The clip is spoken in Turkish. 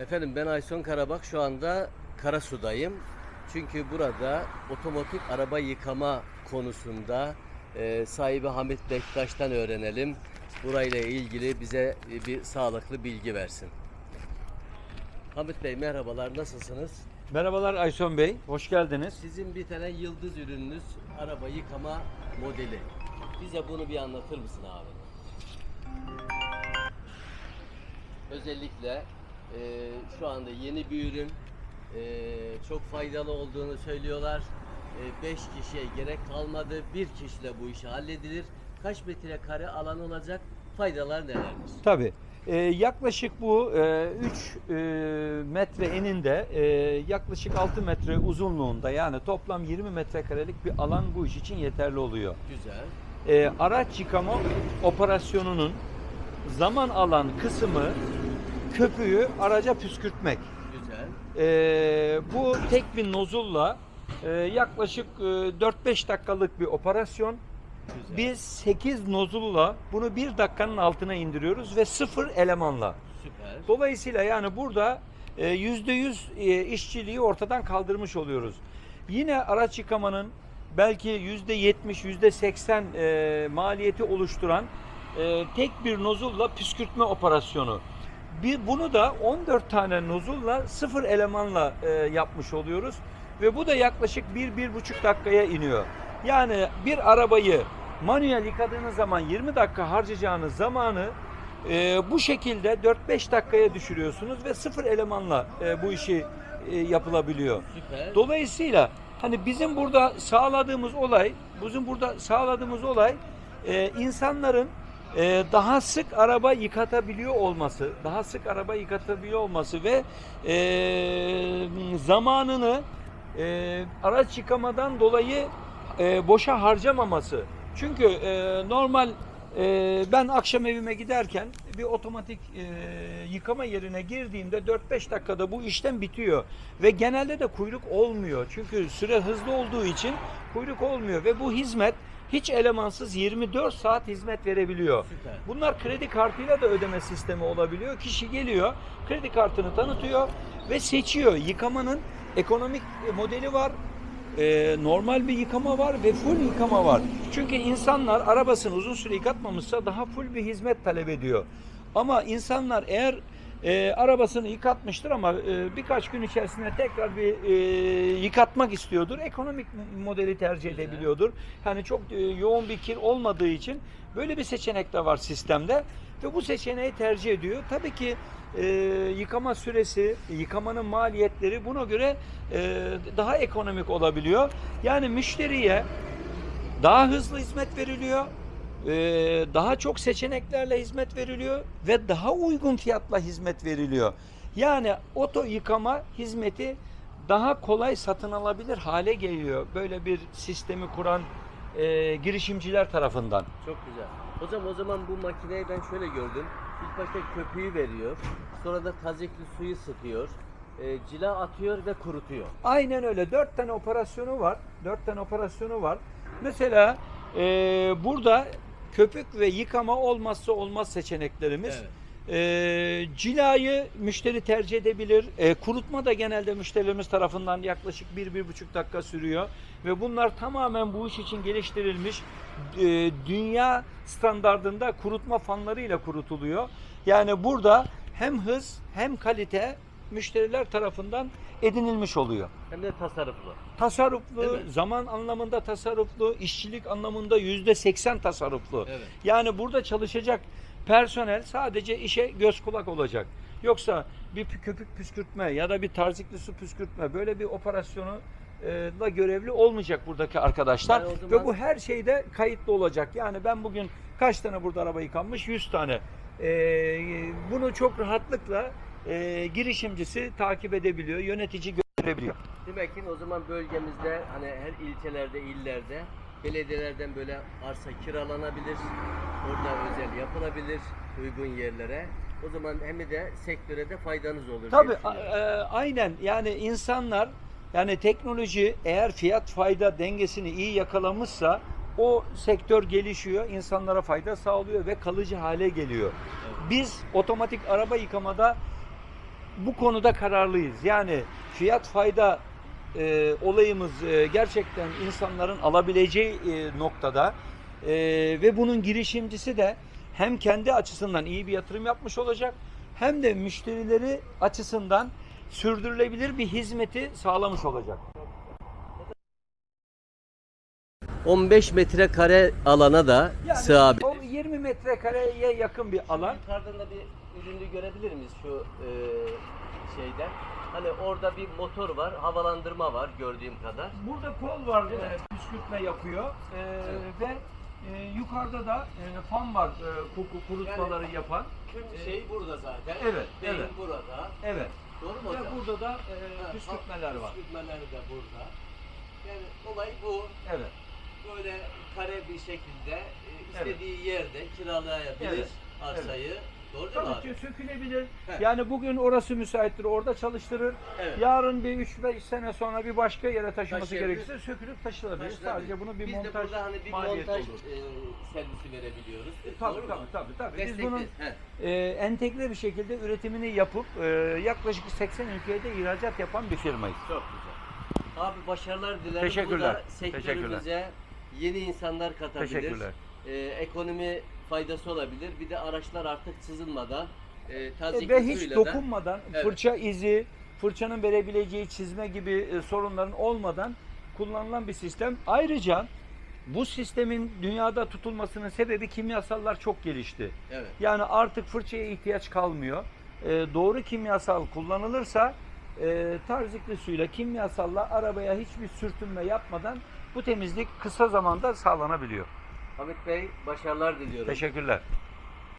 Efendim ben Ayson Karabak şu anda Karasu'dayım. Çünkü burada otomatik araba yıkama konusunda e, sahibi Hamit Bektaş'tan öğrenelim. Burayla ilgili bize e, bir sağlıklı bilgi versin. Hamit Bey merhabalar nasılsınız? Merhabalar Ayson Bey, hoş geldiniz. Sizin bir tane yıldız ürününüz araba yıkama modeli. Bize bunu bir anlatır mısın abi? Özellikle e, şu anda yeni bir ürün. E, çok faydalı olduğunu söylüyorlar. 5 kişiye gerek kalmadı. Bir kişiyle bu işi halledilir. Kaç metrekare alan olacak? Faydalar nelerdir? Tabii. Ee, yaklaşık bu 3 metre eninde, e, yaklaşık 6 metre uzunluğunda yani toplam 20 metrekarelik bir alan bu iş için yeterli oluyor. Güzel. Ee, araç yıkama operasyonunun zaman alan kısmı köpüğü araca püskürtmek. Güzel. Ee, bu tek bir nozulla e, yaklaşık e, 4-5 dakikalık bir operasyon. Güzel. Biz 8 nozulla bunu 1 dakikanın altına indiriyoruz ve sıfır elemanla. Süper. Dolayısıyla yani burada e, %100 e, işçiliği ortadan kaldırmış oluyoruz. Yine araç yıkamanın belki %70, %80 e, maliyeti oluşturan e, tek bir nozulla püskürtme operasyonu. Bir, bunu da 14 tane nozulla sıfır elemanla e, yapmış oluyoruz. Ve bu da yaklaşık 1-1,5 dakikaya iniyor. Yani bir arabayı manuel yıkadığınız zaman 20 dakika harcayacağınız zamanı e, bu şekilde 4-5 dakikaya düşürüyorsunuz ve sıfır elemanla e, bu işi e, yapılabiliyor. Süper. Dolayısıyla hani bizim burada sağladığımız olay, bizim burada sağladığımız olay e, insanların e, daha sık araba yıkatabiliyor olması, daha sık araba yıkatabiliyor olması ve e, zamanını e, araç yıkamadan dolayı e, boşa harcamaması. Çünkü e, normal e, ben akşam evime giderken bir otomatik e, yıkama yerine girdiğimde 4-5 dakikada bu işlem bitiyor. Ve genelde de kuyruk olmuyor. Çünkü süre hızlı olduğu için kuyruk olmuyor ve bu hizmet hiç elemansız 24 saat hizmet verebiliyor. Süper. Bunlar kredi kartıyla da ödeme sistemi olabiliyor. Kişi geliyor, kredi kartını tanıtıyor ve seçiyor. Yıkamanın ekonomik modeli var, e, normal bir yıkama var ve full yıkama var. Çünkü insanlar arabasını uzun süre yıkatmamışsa daha full bir hizmet talep ediyor. Ama insanlar eğer e, arabasını yıkatmıştır ama e, birkaç gün içerisinde tekrar bir e, yıkatmak istiyordur. Ekonomik modeli tercih edebiliyordur. Yani çok e, yoğun bir kir olmadığı için böyle bir seçenek de var sistemde ve bu seçeneği tercih ediyor. Tabii ki e, yıkama süresi, yıkamanın maliyetleri buna göre e, daha ekonomik olabiliyor. Yani müşteriye daha hızlı hizmet veriliyor, e, daha çok seçeneklerle hizmet veriliyor ve daha uygun fiyatla hizmet veriliyor. Yani oto yıkama hizmeti daha kolay satın alabilir hale geliyor. Böyle bir sistemi kuran e, girişimciler tarafından. Çok güzel. Hocam o zaman bu makineyi ben şöyle gördüm. İlk başta köpüğü veriyor. Sonra da tazikli suyu sıkıyor. e, cila atıyor ve kurutuyor. Aynen öyle. Dört tane operasyonu var. Dört tane operasyonu var. Mesela e, burada köpük ve yıkama olmazsa olmaz seçeneklerimiz. Evet. E, cilayı müşteri tercih edebilir. E, kurutma da genelde müşterilerimiz tarafından yaklaşık bir, bir buçuk dakika sürüyor. Ve bunlar tamamen bu iş için geliştirilmiş e, dünya standardında kurutma fanlarıyla kurutuluyor. Yani burada hem hız hem kalite müşteriler tarafından edinilmiş oluyor. Hem de tasarruflu. Tasarruflu, zaman anlamında tasarruflu, işçilik anlamında yüzde seksen tasarruflu. Evet. Yani burada çalışacak personel sadece işe göz kulak olacak. Yoksa bir pü- köpük püskürtme ya da bir tarzikli su püskürtme böyle bir operasyonu e, la görevli olmayacak buradaki arkadaşlar. Yani zaman- Ve bu her şeyde kayıtlı olacak. Yani ben bugün kaç tane burada araba yıkanmış? 100 tane. E, bunu çok rahatlıkla e, girişimcisi takip edebiliyor, yönetici görebiliyor. Demek ki o zaman bölgemizde hani her ilçelerde, illerde belediyelerden böyle arsa kiralanabilir. Orada özel yapılabilir uygun yerlere. O zaman hem de sektöre de faydanız olur. Tabii a- e, aynen yani insanlar yani teknoloji eğer fiyat fayda dengesini iyi yakalamışsa o sektör gelişiyor, insanlara fayda sağlıyor ve kalıcı hale geliyor. Evet. Biz otomatik araba yıkamada bu konuda kararlıyız. Yani fiyat fayda e, olayımız e, gerçekten insanların alabileceği e, noktada e, ve bunun girişimcisi de hem kendi açısından iyi bir yatırım yapmış olacak hem de müşterileri açısından sürdürülebilir bir hizmeti sağlamış olacak. 15 metrekare alana da Yani sığabilir. O 20 metrekareye yakın bir alan. Yukarıdan da bir ürünü görebilir miyiz şu e, şeyden? Hani orada bir motor var, havalandırma var gördüğüm kadar. Burada kol var, e, püskürtme yapıyor E, ve e, yukarıda da e, fan var, e, koku kurutmaları Yani- yapan. Tüm şey burada zaten. Evet, Beyin evet. burada. Evet. Doğru mu Ve hocam? burada da e, püskürtmeler var. Püskürtmeler de burada. Yani olay bu. Evet. Böyle kare bir şekilde e, istediği yerde kiralayabilir Evet, arsayı. Doğru değil mi Tabii abi? ki sökülebilir. Heh. Yani bugün orası müsaittir, orada çalıştırır. Evet. Yarın bir 3-5 sene sonra bir başka yere taşıması Taşıyabilir. gerekirse sökülüp taşılabilir. Taşınabilir. Sadece bunu bir Biz montaj de burada hani bir maliyeti montaj olur. e, servisi verebiliyoruz. E, tabii, Doğru mu? tabii, tabii, tabii. Biz bunun Heh. e, entegre bir şekilde üretimini yapıp e, yaklaşık 80 ülkeye de ihracat yapan bir firmayız. Çok güzel. Abi başarılar dilerim. Teşekkürler. Bu da Teşekkürler. Yeni insanlar katabilir. Teşekkürler. Ee, ekonomi faydası olabilir. Bir de araçlar artık sızılmadan e, E, tazikli ve hiç suyla da dokunmadan Evet. fırça izi, fırçanın verebileceği çizme gibi e, sorunların olmadan kullanılan bir sistem. Ayrıca bu sistemin dünyada tutulmasının sebebi kimyasallar çok gelişti. Evet. Yani artık fırçaya ihtiyaç kalmıyor. E, doğru kimyasal kullanılırsa e, tarzikli suyla kimyasalla arabaya hiçbir sürtünme yapmadan bu temizlik kısa zamanda sağlanabiliyor. Hamit Bey başarılar diliyorum. Teşekkürler.